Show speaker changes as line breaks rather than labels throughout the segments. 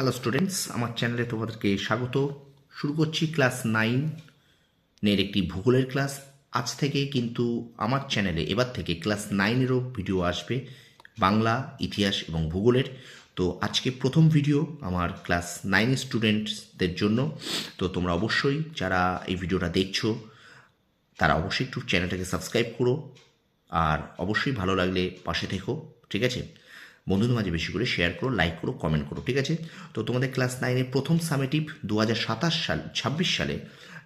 Hello students আমার চ্যানেলে তোমাদেরকে স্বাগত। শুরু করছি ক্লাস নাইন এর একটি ভূগোলের ক্লাস আজ থেকে কিন্তু আমার চ্যানেলে এবার থেকে ক্লাস নাইনেরও ভিডিও আসবে বাংলা, ইতিহাস এবং ভূগোলের। তো আজকে প্রথম ভিডিও আমার ক্লাস নাইন স্টুডেন্টসদের জন্য। তো তোমরা অবশ্যই যারা এই ভিডিওটা দেখছ, তারা অবশ্যই একটু চ্যানেলটাকে সাবস্ক্রাইব করো। আর অবশ্যই ভালো লাগলে পাশে থেকো, ঠিক আছে? বন্ধুদের মাঝে বেশি করে শেয়ার করো লাইক করো কমেন্ট করো, ঠিক আছে? তো তোমাদের ক্লাস নাইনের প্রথম সামেটিভ দু হাজার সাতাশ সাল, ছাব্বিশ সালে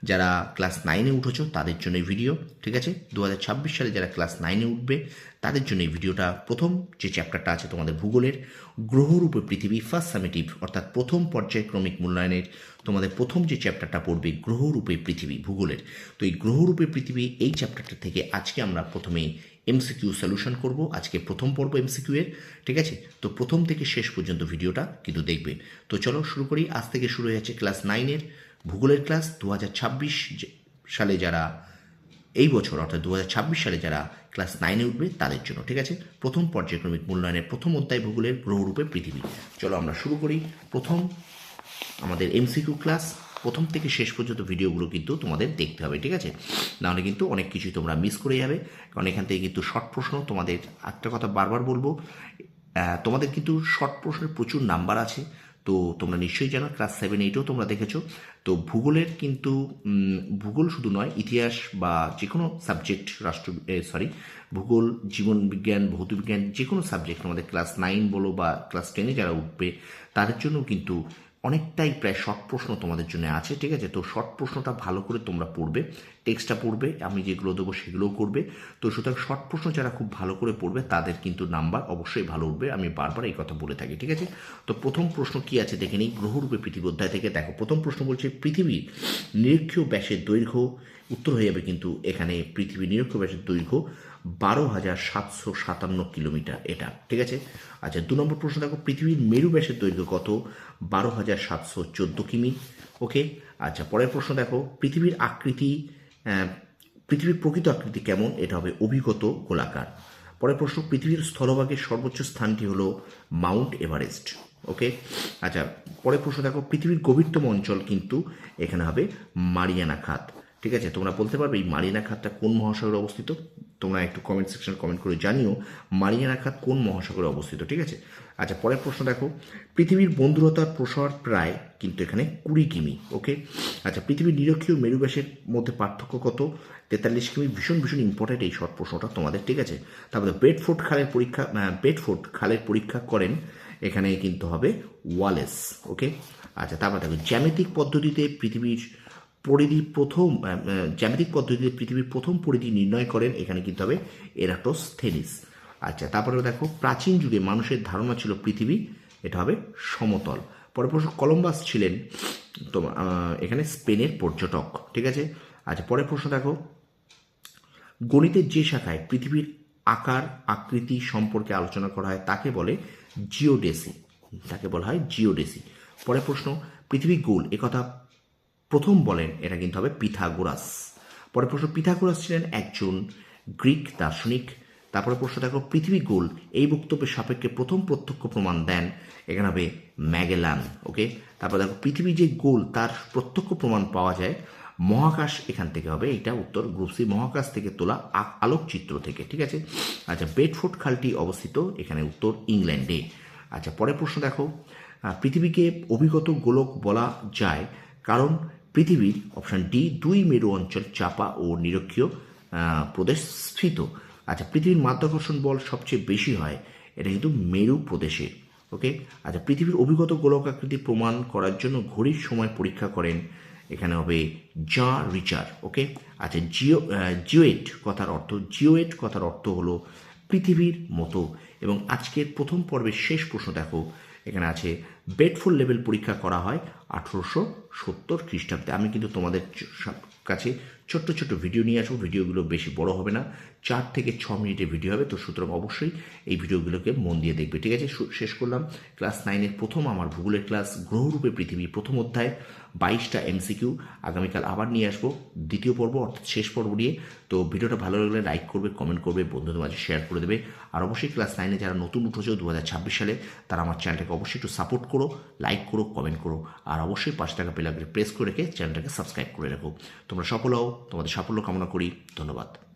যারা ক্লাস নাইনে উঠেছো, তাদের জন্য এই ভিডিও ঠিক আছে? দু হাজার ছাব্বিশ সালে যারা ক্লাস নাইনে উঠবে, তাদের জন্য এই ভিডিওটা প্রথম, যে চ্যাপ্টারটা আছে তোমাদের ভূগোলের, গ্রহরূপে পৃথিবী ফার্স্ট সামেটিভ অর্থাৎ প্রথম পর্যায়ক্রমিক মূল্যায়নের, তোমাদের প্রথম যে চ্যাপ্টারটা পড়বে গ্রহরূপে পৃথিবী, ভূগোলের। তো এই গ্রহরূপে পৃথিবী, এই চ্যাপ্টারটা থেকে আজকে আমরা প্রথমে এমসিকিউ সলিউশন করব। আজকে প্রথম পর্ব এমসিকিউ এর, ঠিক আছে? তো প্রথম থেকে শেষ পর্যন্ত ভিডিওটা কিন্তু দেখবে। তো চলো শুরু করি। আজ থেকে শুরু হয়ে যাচ্ছে ক্লাস নাইনের ভূগোলের ক্লাস দু হাজার ছাব্বিশ সালে যারা এই বছর, অর্থাৎ দু হাজার ছাব্বিশ সালে যারা ক্লাস নাইনে উঠবে তাদের জন্য, ঠিক আছে? প্রথম পর্যায়ক্রমিক মূল্যায়নের প্রথম অধ্যায় ভূগোলের গ্রহরূপে পৃথিবী। চলো আমরা শুরু করি। প্রথম আমাদের এমসিকিউ ক্লাস, প্রথম থেকে শেষ পর্যন্ত ভিডিওগুলো কিন্তু তোমাদের দেখতে হবে, ঠিক আছে? নাহলে কিন্তু অনেক কিছুই তোমরা মিস করে যাবে, কারণ এখান থেকে কিন্তু শর্ট প্রশ্ন তোমাদের একটা কথা বারবার বলব। তোমাদের কিন্তু শর্ট প্রশ্নের প্রচুর নাম্বার আছে। তো তোমরা নিশ্চয়ই জানো ক্লাস সেভেন এইটেও তোমরা দেখেছ। তো ভূগোলের কিন্তু ভূগোল শুধু নয়, ইতিহাস বা যে কোনো সাবজেক্ট রাষ্ট্র সরি ভূগোল, জীবন বিজ্ঞান, ভৌত বিজ্ঞান যে কোনো সাবজেক্ট আমাদের ক্লাস নাইন বলো বা ক্লাস টেনে যারা উঠবে, তাদের জন্য কিন্তু অনেকটাই প্রায় শর্ট প্রশ্ন তোমাদের জন্য আছে, ঠিক আছে? তো শর্ট প্রশ্নটা ভালো করে তোমরা পড়বে টেক্সটটা পড়বে, আমি যেগুলো দেবো সেগুলোও করবে। তো সুতরাং শর্ট প্রশ্ন যারা খুব ভালো করে পড়বে, তাদের কিন্তু নাম্বার অবশ্যই ভালো উঠবে, আমি বারবার এই কথা বলে থাকি, ঠিক আছে? তো প্রথম প্রশ্ন কি আছে দেখে নিই, গ্রহরূপে পৃথিবী অধ্যায় থেকে দেখো, প্রথম প্রশ্ন বলছে পৃথিবীর নিরীক্ষ ব্যাসের দৈর্ঘ্য উত্তর হয়ে যাবে কিন্তু এখানে পৃথিবীর নিরীক্ষীয় ব্যাসের দৈর্ঘ্য বারো হাজার সাতশো সাতান্ন কিলোমিটার এটা, ঠিক আছে? আচ্ছা দু নম্বর প্রশ্ন দেখো, পৃথিবীর মেরু ব্যাসের দৈর্ঘ্য কত? বারো হাজার সাতশো চোদ্দ কিমি, ওকে? আচ্ছা পরের প্রশ্ন দেখো, পৃথিবীর আকৃতি পৃথিবীর প্রকৃত আকৃতি কেমন? এটা হবে অভিগত গোলাকার। পরের প্রশ্ন, পৃথিবীর স্থলভাগের সর্বোচ্চ স্থানটি হলো মাউন্ট এভারেস্ট, ওকে? আচ্ছা পরের প্রশ্ন দেখো, পৃথিবীর গভীরতম অঞ্চল কিন্তু এখানে হবে মারিয়ানা খাত। ঠিক আছে, তোমরা বলতে পারবে এই মারিয়ানা খাতটা কোন মহাসাগরে অবস্থিত? তোমরা একটু কমেন্ট সেকশন কমেন্ট করে জানিও মারিয়ানা খাত কোন মহাসাগরে অবস্থিত, ঠিক আছে? আচ্ছা পরের প্রশ্ন দেখো, পৃথিবীর বন্ধুরতার প্রসার প্রায় কিন্তু এখানে কুড়ি কিমি ওকে আচ্ছা পৃথিবীর নিরক্ষীয় মেরুব্যাসের মধ্যে পার্থক্য কত? তেতাল্লিশ কিমি, ভীষণ ভীষণ ইম্পর্টেন্ট এই শর্ট প্রশ্নটা তোমাদের, ঠিক আছে? তারপরে বেডফোর্ড খালের পরীক্ষা বেডফোর্ড খালের পরীক্ষা করেন, এখানে কিন্তু হবে ওয়ালেস ওকে আচ্ছা তারপর দেখো, জ্যামিতিক পদ্ধতিতে পৃথিবীর পরিধি প্রথম জ্যামিতিক পদ্ধতিতে পৃথিবীর প্রথম পরিধি নির্ণয় করেন, এখানে কিন্তু হবে এরাটোস্থেনিস। আচ্ছা তারপরে দেখো, প্রাচীন যুগে মানুষের ধারণা ছিল পৃথিবী, এটা হবে সমতল। পরে প্রশ্ন, কলম্বাস ছিলেন তোমার এখানে স্পেনের পর্যটক, ঠিক আছে? আচ্ছা পরের প্রশ্ন দেখো, গণিতের যে শাখায় পৃথিবীর আকার, আকৃতি সম্পর্কে আলোচনা করা হয়, তাকে বলে জিওডেসি। তাকে বলা হয় জিওডেসি। পরের প্রশ্ন, পৃথিবী গোল, একথা প্রথম বলেন, এটা কিন্তু হবে পিথাগোরাস। পরের প্রশ্ন, পিথাগোরাস ছিলেন একজন গ্রিক দার্শনিক। তারপরে প্রশ্ন, দেখো, পৃথিবী গোল। এই বক্তব্যের সাপেক্ষে প্রথম প্রত্যক্ষ প্রমাণ দেন, এখানে হবে ম্যাগেলান, ওকে? তারপর দেখো, পৃথিবী যে গোল, তার প্রত্যক্ষ প্রমাণ পাওয়া যায়। মহাকাশ এখান থেকে হবে, এটা উত্তর গ্রুপ সি, মহাকাশ থেকে তোলা আলোকচিত্র থেকে, ঠিক আছে? আচ্ছা বেডফোর্ড খালটি অবস্থিত, এখানে উত্তর ইংল্যান্ডে। আচ্ছা পরের প্রশ্ন, দেখো পৃথিবীকে অভিগত গোলক বলা যায় কারণ পৃথিবীর অপশন ডি, দুই মেরু অঞ্চল চাপা ও নিরক্ষীয় প্রদেশ স্থিত। আচ্ছা পৃথিবীর মাধ্যাকর্ষণ বল সবচেয়ে বেশি হয়, এটা কিন্তু মেরু প্রদেশে, ওকে? আচ্ছা পৃথিবীর অভিগত গোলক আকৃতি প্রমাণ করার জন্য ঘড়ির সময় পরীক্ষা করেন, এখানে হবে জা রিচার, ওকে? আচ্ছা জিও জিওয়েট কথার অর্থ, জিওয়েট কথার অর্থ হলো পৃথিবীর মতো। এবং আজকের প্রথম পর্বের শেষ প্রশ্ন দেখো এখানে আছে বেডফুল লেভেল পরীক্ষা করা হয় আঠেরোশো সত্তর খ্রিস্টাব্দে। আমি কিন্তু তোমাদের কাছে ছোট্ট ছোট্ট ভিডিও নিয়ে আসব। ভিডিওগুলো বেশি বড় হবে না। চার থেকে ছ মিনিটের ভিডিও হবে, তো সুতরাং অবশ্যই এই ভিডিওগুলোকে মন দিয়ে দেখবে, ঠিক আছে? শেষ করলাম। ক্লাস নাইনের প্রথম আমার ভূগোলের ক্লাস, গ্রহরূপে পৃথিবী প্রথম অধ্যায়, বাইশটা এমসিকিউ আগামীকাল আবার নিয়ে আসব দ্বিতীয় পর্ব, অর্থাৎ শেষ পর্ব নিয়ে। তো ভিডিওটা ভালো লাগলে লাইক করবে কমেন্ট করবে, বন্ধুদের মাঝে শেয়ার করে দেবে। আর অবশ্যই ক্লাস নাইনে যারা নতুন উঠেছে দু সালে, তারা আমার চ্যানেলটাকে অবশ্যই একটু সাপোর্ট করো লাইক করো কমেন্ট করো। আর অবশ্যই পাঁচ টাকা পেলে প্রেস করে রেখে চ্যানেলটাকে সাবস্ক্রাইব করে রাখো। তোমরা সফল হও তোমাদের সাফল্য কামনা করি। ধন্যবাদ।